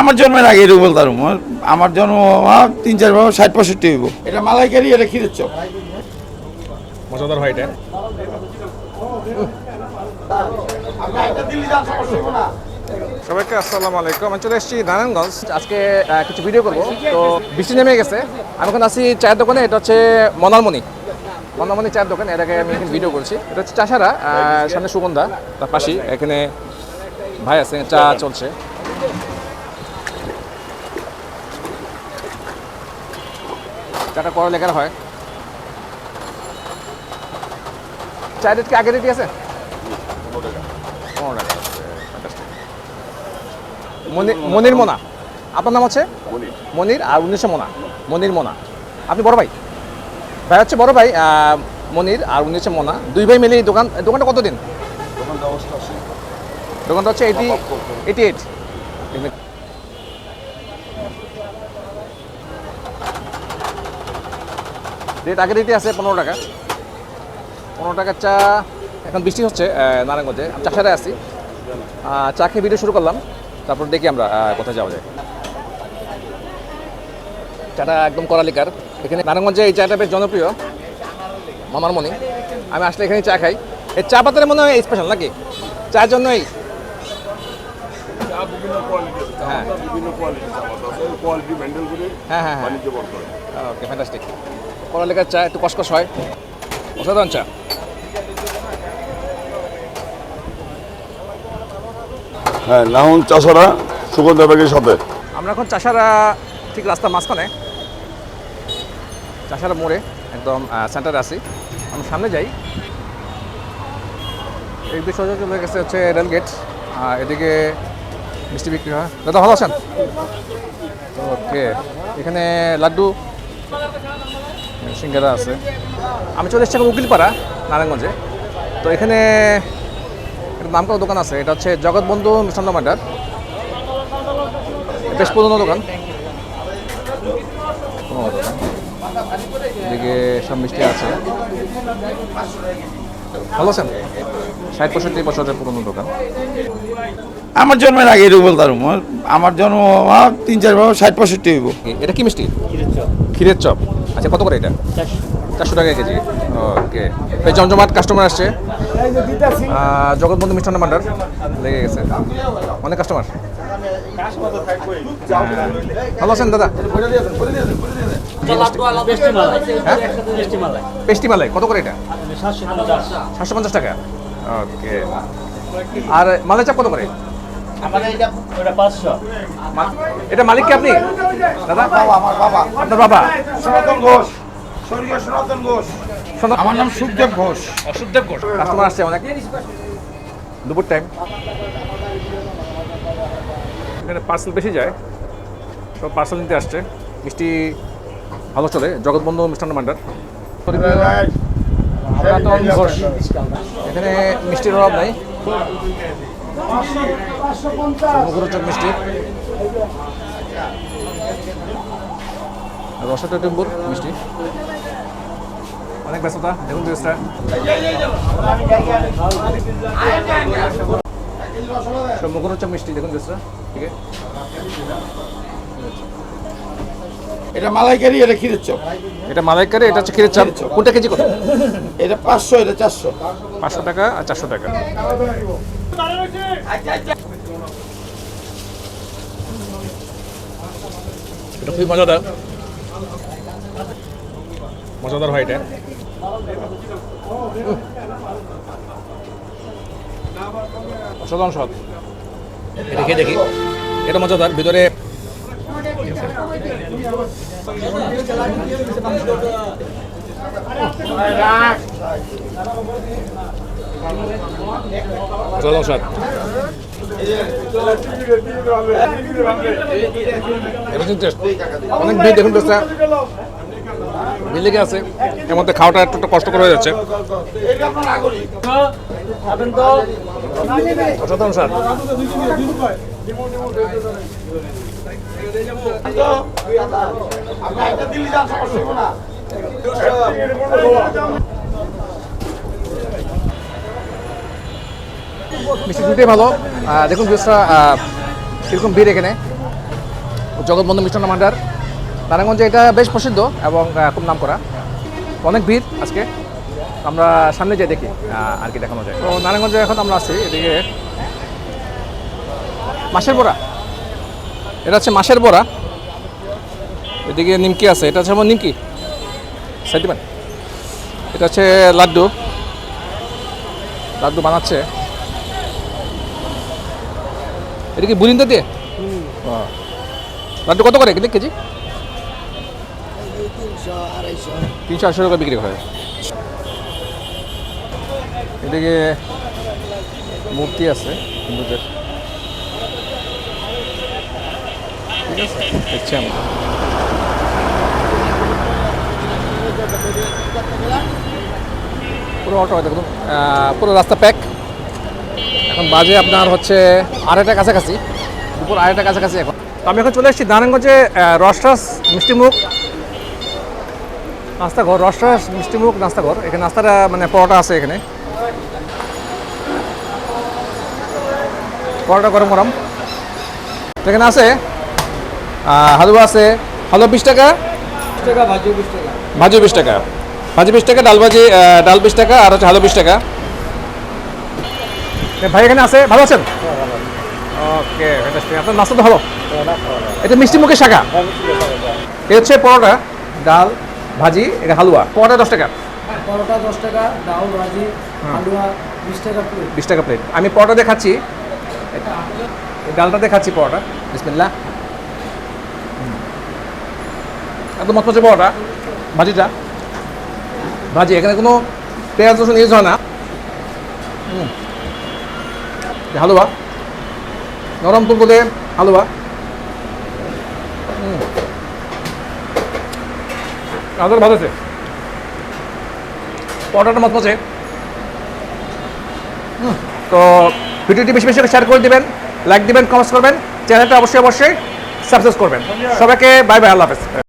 আমার জন্মের আগে এটা বলতাম আমার জন্ম তিন চার বাবা ষাট পঁয়ষট্টি হইব। এটা মালাইকারি এটা ক্ষীরের চপ। মজাদার হয় এটা? সবাইকে আসসালামু আলাইকুম। আমি চলে এসেছি নারায়ণগঞ্জ। আজকে কিছু ভিডিও করব। তো বৃষ্টি নেমে গেছে। আমি এখন আছি চায়ের দোকানে। এটা হচ্ছে মনালমণি মনালমণি চায়ের দোকান। এর আগে আমি এখানে ভিডিও করছি। এটা হচ্ছে চাষারা সামনে সুগন্ধা তার পাশেই। এখানে ভাই আছে চা চলছে। করা লেখার হয়। চায়ের রেট কি আগে রেটই আছে? পনেরো টাকা। মনির মোনা। আপনার নাম হচ্ছে? মনির। আর উনিশশো মোনা। মনির মোনা। আপনি বড় ভাই? ভাই হচ্ছে বড় ভাই মনির আর উনিশে মোনা। দুই ভাই মিলে এই দোকান দোকানটা কতদিন? দোকানটা হচ্ছে এইটি এইটি এইট রেট আগে রেটই আছে পনেরো টাকা। পনেরো টাকার চা এখন বৃষ্টি হচ্ছে নারায়ণগঞ্জে। আমি চাষারে আছি। চা খেয়ে ভিডিও শুরু করলাম। তারপর দেখি আমরা কোথায় যাওয়া যায়। চাটা একদম করালিকার এখানে নারায়ণগঞ্জে এই চাটা বেশ জনপ্রিয় মামার মনি আমি আসলে এখানে চা খাই। এই চা পাতার মনে হয় স্পেশাল নাকি? চার জন্যই। আছে। হ্যাঁ। হ্যাঁ হ্যাঁ হ্যাঁ। ওকে ফ্যান্টাস্টিক করালিকার চা একটু কসকস হয়। অসাধারণ চা। হ্যাঁ নাহুন চাষারা সুগন্ধা ব্যাগের সাথে। আমরা এখন চাষারা ঠিক রাস্তার মাঝখানে। চাষারা মোড়ে একদম সেন্টারে আছি। আমি সামনে যাই। এই দিকে সোজা চলে গেছে হচ্ছে রেলগেট আর এদিকে মিষ্টি বিক্রি হয়। দাদা ভালো আছেন? ওকে এখানে লাড্ডু সিঙ্গারা আছে। আমি চলে এসেছি উকিলপাড়া নারায়ণগঞ্জে। তো এখানে একটা নাম করা দোকান আছে এটা হচ্ছে জগৎবন্ধু মিষ্টান্ন ভাণ্ডার বেশ পুরোনো দোকান। এদিকে সব মিষ্টি আছে। ভালো আছেন? ষাট পঁয়ষট্টি বছরের পুরোনো দোকান। আমার জন্মের আগে এটা বলতাম আমার জন্ম তিন চার ষাট পঁয়ষট্টি হইব। এটা কি মিষ্টি? ক্ষীরের চপ। আচ্ছা কত করে এটা? চারশো। টাকা কেজি। ওকে। এই জমজমাট কাস্টমার আসছে। জগৎবন্ধু মিষ্টান্ন ভাণ্ডার লেগে গেছে। অনেক কাস্টমার ভালো আছেন দাদা? হ্যাঁ? পেস্টি মালাই। কত করে এটা? সাতশো পঞ্চাশ টাকা। ওকে। আর মালাই চাপ কত করে? এটা মালিক কি আপনি? দাদা? বাবা আমার বাবা। আপনার বাবা? সনাতন ঘোষ স্বর্গীয় সনাতন ঘোষ। আমার নাম সুখদেব ঘোষ। অসুখদেব ঘোষ। কাস্টমার আসছে অনেক দুপুর টাইম এখানে পার্সেল বেশি যায়। সব পার্সেল নিতে আসছে। মিষ্টি ভালো চলে। জগৎবন্ধু মিষ্টান্ন ভাণ্ডার সনাতন ঘোষ। এখানে মিষ্টির অভাব নাই। মুখরোচক মিষ্টি রসাটা টেম্বুর মিষ্টি। অনেক ব্যস্ততা, দেখুন ড্রেসটা সব মুখরোচক মিষ্টি, দেখুন ড্রেসটা ঠিক আছে। এটা মালাইকারি এটা ক্ষীরের চপ। এটা মালাইকারি এটা হচ্ছে ক্ষীরের চাপ। কোনটা কেজি কত? এটা পাঁচশো এটা চারশো। পাঁচশো টাকা আর চারশো টাকা। এটা খুবই মজাদার। মজাদার হয় এটা। অসাধারণ স্বাদ। এটা খেয়ে দেখি। এটা মজাদার। ভিতরে Amazing taste. অনেক ভিড় দেখুন বেশটা ভিড় লেগে আছে। এর মধ্যে খাওয়াটা একটু একটু কষ্ট করে হয়ে যাচ্ছে। অসাধারণ স্বাদ মিষ্টি দুটোই ভালো। দেখুন জুসটা কীরকম ভিড় এখানে। জগৎবন্ধু মিষ্টান্ন ভাণ্ডার নারায়ণগঞ্জে এটা বেশ প্রসিদ্ধ এবং খুব নাম করা অনেক ভিড় আজকে। আমরা সামনে যাই দেখি আর কি দেখানো যায়। তো নারায়ণগঞ্জে এখন আমরা আছি, এদিকে মাসের বড়া। এটা হচ্ছে মাসের বড়া। এদিকে নিমকি আছে। এটা হচ্ছে আমার নিমকি। সেন্টিমেন্ট এটা হচ্ছে লাড্ডু। লাড্ডু বানাচ্ছে। এটা কি বুলিন্দা দিয়ে। লাড্ডু কত করে? কিন্তু কেজি। তিনশো আড়াইশো টাকা বিক্রি হয়। এদিকে মূর্তি আছে। হিন্দুদের। ঠিক আছে পুরো অটো দেখুন পুরো রাস্তা প্যাক এখন বাজে আপনার হচ্ছে আড়াইটা কাছাকাছি। দুপুর আড়াইটা কাছাকাছি এখন। তো আমি এখন চলে এসেছি নারায়ণগঞ্জে রসরাস মিষ্টিমুখ। নাস্তাঘর রসরাস মিষ্টিমুখ নাস্তাঘর। এখানে নাস্তাটা মানে পরোটা আছে এখানে। পরোটা গরম গরম। এখানে আছে হালুয়া আছে। হালুয়া বিশ টাকা? ভাজি বিশ টাকা। ভাজি বিশ টাকা ডাল ভাজি ডাল বিশ টাকা আর হচ্ছে হালুয়া বিশ টাকা। এ, ভাই এখানে আছে? ভালো আছেন? ওকে আপনার নাস্তা তো ভালো? এটা মিষ্টি মুখের শাখা? এ হচ্ছে পরোটা ডাল ভাজি এটা হালুয়া। পরোটা দশ টাকা? পরোটা দশ টাকা ডাউল ভাজি হালুয়া বিশ টাকা প্লেট বিশ টাকা প্লেট আমি পরোটা দেখাচ্ছি। ডালটা দেখাচ্ছি খাচ্ছি পরোটা। বিসমিল্লা একদম মচমচে পরোটা ভাজিটা ভাজি এখানে কোনো পেঁয়াজ রসুন ইউজ হয় না। হালুয়া। নরম তুলতুলে হালুয়া। হুম। আমাদের ভালো আছে পরোটাটা মচমচে তো ভিডিওটি বেশি বেশি শেয়ার করে দিবেন লাইক দিবেন কমেন্টস করবেন চ্যানেলটা অবশ্যই অবশ্যই সাবস্ক্রাইব করবেন। সবাইকে বাই বাই আল্লাহ হাফেজ।